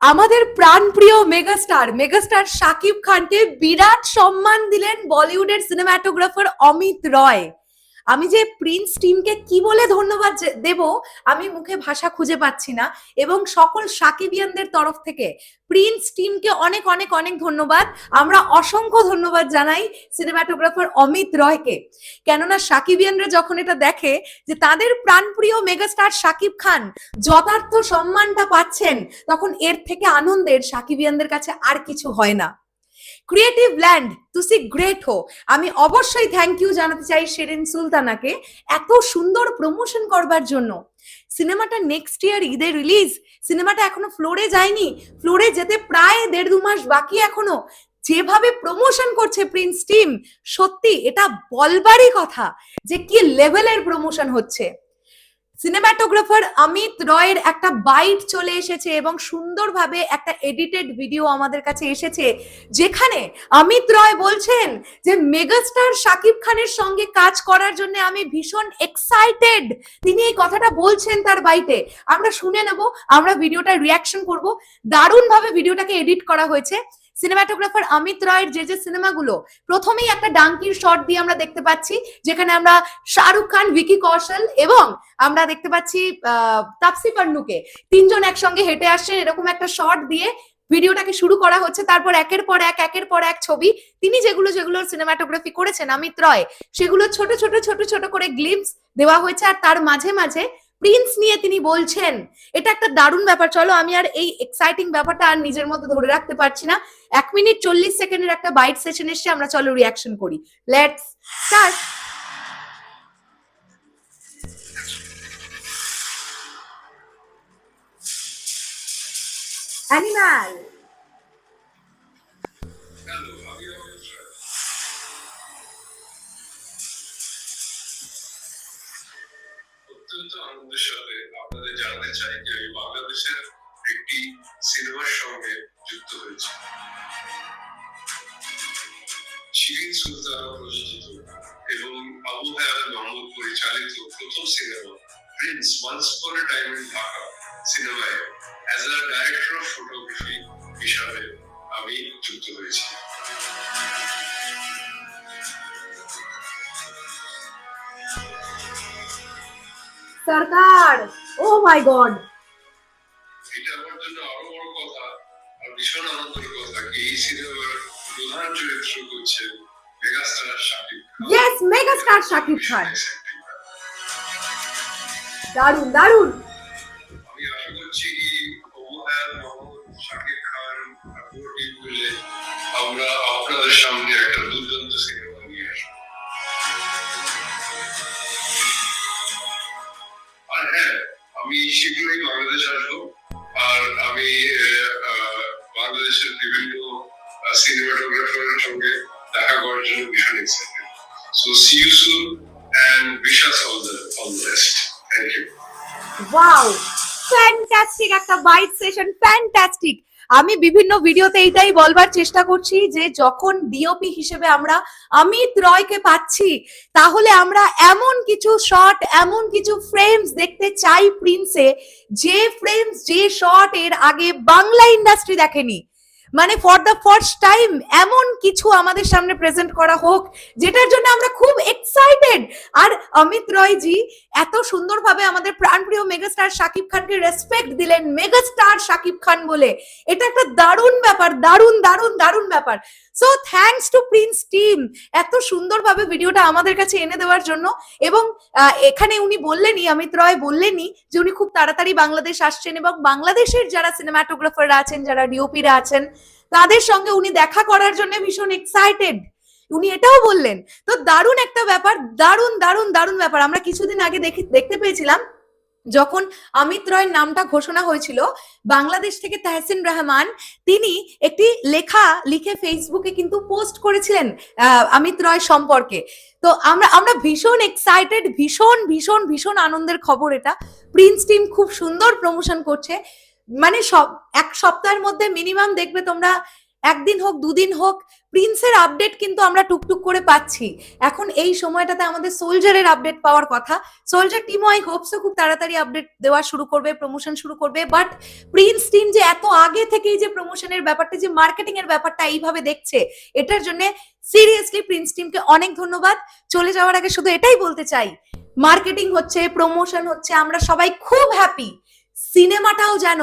আমাদের প্রাণপ্রিয় megastar megastar Shakib খানকে বিরাট সম্মান দিলেন বলিউডের সিনেমাটোগ্রাফার অমিত রয়। আমি যে প্রিন্স টিমকে কি বলে ধন্যবাদ দেব, আমি মুখে ভাষা খুঁজে পাচ্ছি না। এবং সকল সাকিবিয়ানদের তরফ থেকে প্রিন্স টিমকে অনেক অনেক অনেক ধন্যবাদ। আমরা অসংখ্য ধন্যবাদ জানাই সিনেমাটোগ্রাফার অমিত রয়কে। কেননা সাকিবিয়ানরা যখন এটা দেখে যে তাদের প্রাণপ্রিয় মেগাস্টার সাকিব খান যথার্থ সম্মানটা পাচ্ছেন, তখন এর থেকে আনন্দের সাকিবিয়ানদের কাছে আর কিছু হয় না। ক্রিয়েটিভ ল্যান্ড তুসি গ্রেট হো আমি অবশ্যই থ্যাংক ইউ জানাতে চাই শেরিন সুলতানাকে এত সুন্দর প্রমোশন করবার জন্য। সিনেমাটা নেক্সট ইয়ার ঈদে রিলিজ সিনেমাটা এখনও ফ্লোরে যায়নি। ফ্লোরে যেতে প্রায় দেড় দু মাস বাকি এখনও। যেভাবে প্রমোশন করছে প্রিন্স টিম সত্যি এটা বলবারই কথা যে কি লেভেলের প্রমোশন হচ্ছে। সিনেমাটোগ্রাফার অমিত রয়ের একটা বাইট চলে এসেছে এবং সুন্দরভাবে একটা এডিটেড ভিডিও আমাদের কাছে এসেছে, যেখানে অমিত রয় বলছেন যে মেগাস্টার শাকিব খানের সঙ্গে কাজ করার জন্য আমি ভীষণ এক্সাইটেড তিনি এই কথাটা বলছেন তার বাইটে আমরা শুনে নেব, আমরা ভিডিওটা রিয়াকশন করব। দারুণভাবে ভিডিওটাকে এডিট করা হয়েছে। সিনেমাটোগ্রাফার অমিত রয়ের যে যে সিনেমাগুলো প্রথমেই একটা ডাঙ্কির শট দিয়ে আমরা দেখতে পাচ্ছি, যেখানে আমরা শাহরুখ খান, ভিকি কৌশল এবং আমরা দেখতে পাচ্ছি তাপসি পান্নুকে তিনজন একসঙ্গে হেঁটে আসছেন এরকম একটা শট দিয়ে ভিডিওটাকে শুরু করা হচ্ছে, তারপর একের পর এক, একের পর এক ছবি। তিনি যেগুলো যেগুলো সিনেমাটোগ্রাফি করেছেন অমিত রয় সেগুলো ছোট ছোট ছোট ছোট করে গ্লিমস দেওয়া হয়েছে, আর তার মাঝে মাঝে প্রিন্স নিয়ে তিনি বলছেন, এটা একটা দারুণ ব্যাপার। চলো আমি আর এই এক্সাইটিং ব্যাপারটা আর নিজের মধ্যে ধরে রাখতে পারছি না। এক মিনিট চল্লিশ সেকেন্ডের একটা বাইট সেশন এসে আমরা চলো রিয়াকশন করি। লেটস স্টার্ট অ্যানিম্যাল হ্যালো অত্যন্ত আনন্দের সাথে আপনাদের জানাতে চাই যে আমি বাংলাদেশের একটি সিনেমার সঙ্গে যুক্ত হয়েছি। শিরিন সুলতানা প্রযোজিত এবং আবু হায়াত মাহমুদ পরিচালিত প্রথম cinema Prince once for a time in Dhaka সিনেমায় as a director of photography হিসাবে আমি যুক্ত হয়েছি। সরকার। ও মাই গড এটা আমার জন্য আরও বড় কথা আর ভীষণ আনন্দের কথা কি এই সিনেমার প্রধান চরিত্র করছে megastar Shakib Khan. Yes megastar Shakib Khan. দারুণ দারুণ আমি আশা করছি কি অবহায়াত শাকিব খান পুরো টিম মিলে আমরা আপনাদের সামনে একটা বাংলাদেশের বিভিন্ন সিনেমাটোগ্রাফারের সঙ্গে দেখা করার জন্য ভীষণ excited. So see you soon and all the all the best thank you wow fantastic একটা বাইট সেশন ফ্যান্টাস্টিক আমি বিভিন্ন ভিডিওতে এইটাই বলবার চেষ্টা করছি যে যখন ডিওপি হিসেবে আমরা অমিত রয়কে পাচ্ছি, তাহলে আমরা এমন কিছু শট এমন কিছু ফ্রেমস দেখতে চাই প্রিন্সে যে ফ্রেমস যে শট এর আগে বাংলা ইন্ডাস্ট্রি দেখেনি। মানে ফর দ্য ফার্স্ট টাইম এমন কিছু আমাদের সামনে প্রেজেন্ট করা হোক, যেটার জন্য আমরা খুব এক্সাইটেড আর অমিত রয় জি এত সুন্দরভাবে আমাদের প্রাণপ্রিয় মেগাস্টার শাকিব খানকে রেসপেক্ট দিলেন মেগাস্টার শাকিব খান বলে। এটা একটা দারুণ ব্যাপার, দারুণ দারুণ দারুণ ব্যাপার। So thanks to Prince team এত সুন্দরভাবে ভিডিওটা আমাদের কাছে এনে দেওয়ার জন্য। এবং এখানে উনি বললেনই, অমিত রয় বললেনই যে উনি খুব তাড়াতাড়ি বাংলাদেশ আসছেন এবং বাংলাদেশের যারা সিনেমাটোগ্রাফাররা আছেন, যারা ডিওপিরা আছেন, তাদের সঙ্গে উনি দেখা করার জন্য ভীষণ এক্সাইটেড উনি এটাও বললেন। তো দারুণ একটা ব্যাপার, দারুণ দারুণ দারুণ ব্যাপার। আমরা কিছুদিন আগে দেখে, দেখতে পেয়েছিলাম যখন অমিত রয়ের নামটা ঘোষণা হয়েছিল, বাংলাদেশ থেকে তাহসিন রহমান, তিনি একটি লেখা লিখে ফেসবুকে কিন্তু পোস্ট করেছিলেন অমিত রয় সম্পর্কে। তো আমরা আমরা ভীষণ এক্সাইটেড ভীষণ ভীষণ ভীষণ আনন্দের খবর এটা। প্রিন্স টিম খুব সুন্দর প্রমোশন করছে। মানে সব, এক সপ্তাহের মধ্যে মিনিমাম দেখবে তোমরা একদিন হোক, দুদিন হোক প্রিন্সের আপডেট কিন্তু আমরা টুকটুক করে পাচ্ছি। এখন এই সময়টাতে আমাদের সোলজারের আপডেট পাওয়ার কথা। সোলজার টিমও আই হোপসো খুব তাড়াতাড়ি আপডেট দেওয়া শুরু করবে প্রমোশন শুরু করবে বাট প্রিন্স টিম যে এত আগে থেকেই যে প্রমোশনের ব্যাপারটা, যে মার্কেটিং এর ব্যাপারটা এইভাবে দেখছে, এটার জন্য সিরিয়াসলি প্রিন্স টিমকে অনেক ধন্যবাদ। চলে যাওয়ার আগে শুধু এটাই বলতে চাই মার্কেটিং হচ্ছে প্রমোশন হচ্ছে, আমরা সবাই খুব হ্যাপি সিনেমাটাও যেন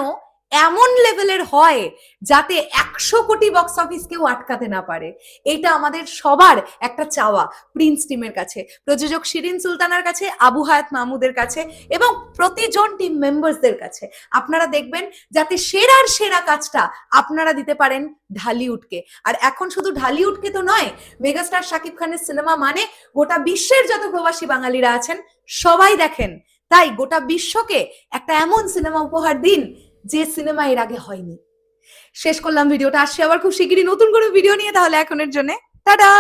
এমন লেভেলের হয় যাতে একশো কোটি বক্স অফিস কেউ আটকাতে না পারে। এটা আমাদের সবার একটা চাওয়া প্রিন্স টিমের কাছে, প্রযোজক শিরিন সুলতানার কাছে, আবু হায়াত মাহমুদের কাছে এবং প্রতিজন টিম মেম্বার্সদের কাছে। আপনারা দেখবেন যাতে সেরার সেরা কাজটা আপনারা দিতে পারেন ঢালিউডকে। আর এখন শুধু ঢালিউডকে তো নয়, মেগাস্টার শাকিব খানের সিনেমা মানে গোটা বিশ্বের যত প্রবাসী বাঙালিরা আছেন, সবাই দেখেন। তাই গোটা বিশ্বকে একটা এমন সিনেমা উপহার দিন যে সিনেমা এর আগে হয়নি। শেষ করলাম ভিডিওটা, আসছি আবার খুব শিগগিরই নতুন করে ভিডিও নিয়ে, তাহলে এখনের জন্য, টাটা!